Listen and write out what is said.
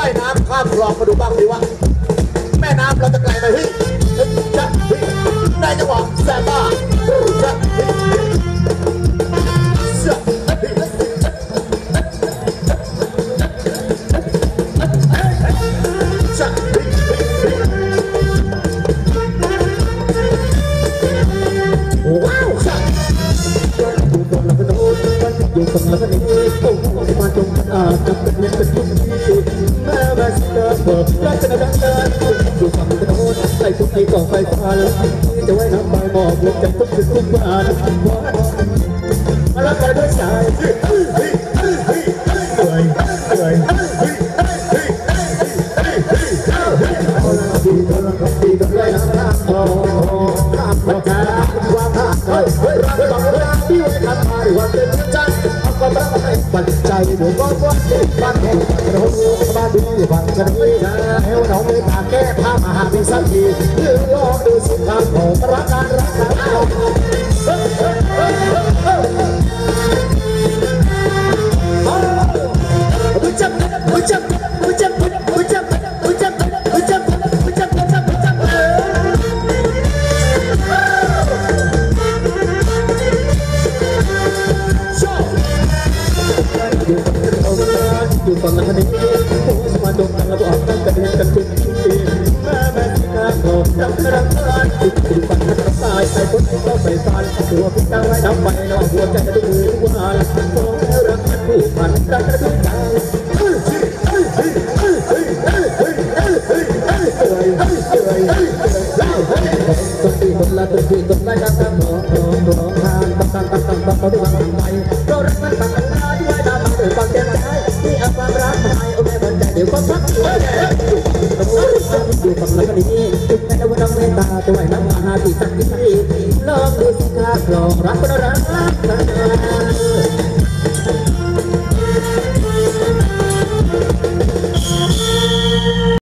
ว่ายน้ำข้ามคลองมาดูบ้างดีว่าแม่น้ำเราจะไกลไหมเฮ้ยจะเฮ้ยได้จังหวะแซ่บบ้าจะเฮ้ยเฮ้ยจะเฮ้ยเฮ้ยว้าวจะอยู่ตรงหลังกระโดดมันอยู่ตรงหลังกระนี้โอ้โหมาตรงอาจับเป็นเงินเป็นทุกทีแม่มา สิเกิดบอกรักกันดังเดินอยู่ฝั่งกระโดดไล่ทุกทีก่อไฟฟ้าแล้วจะไว้น้ำใบหมอกลงจากทุกสิ่งทุกอย่างมารับไปด้วยใจเหนื่อยเหนื่อยดีโดนดีโดนไล่น้ำน้ำโอ้ข้ามประกาว่าข้าเฮ้ยเฮ้ยรักรักรักที่ไว้กันมาหรือว่าเป็นใจ ปัจจัยหรือว่าว่าบ้านแห่งกระโดดบ้านดีบ้านกันดีนะเฮวน้องไม่ตาแก้ผ้ามาหาพี่สักทีหรือลองดูสิครับผมรักกันรักกันเอา อยู่ฝั่งนั้นนี่โอ้สมาดงกันแล้วก็ออกกันกันกันเป็นปีแม่แม่ที่ข้างโง่จับกระดักระดานติดอยู่ฝั่งนั้นตายใส่คนให้เราไปฟันตัวพิการไว้น้ำไปนอกหัวใจกระดูกหัวหานมองแล้วรักมันผู้พันรักกระดูกใจเฮ้ยเฮ้ยเฮ้ยเฮ้ยเฮ้ยเฮ้ยเฮ้ยเฮ้ยเฮ้ยเฮ้ยเฮ้ยเฮ้ยเฮ้ยเฮ้ยเฮ้ยคนที่คนละคนที่คนละกันตั้งหองหองหองทางตั้งตั้งตั้งตั้งตั้งตั้งตั้งตั้งไปเรารัก ดี๋ยวก็ทักเอ้ยเอ้ยตะโกนตั้งอยู่ฝั่งละกันนี้แม้แต่ว่าน้องเมตตาตัวไหนน้ำมาหาที่สักที่เลิกดูสิข้าคลองรักก็รักกัน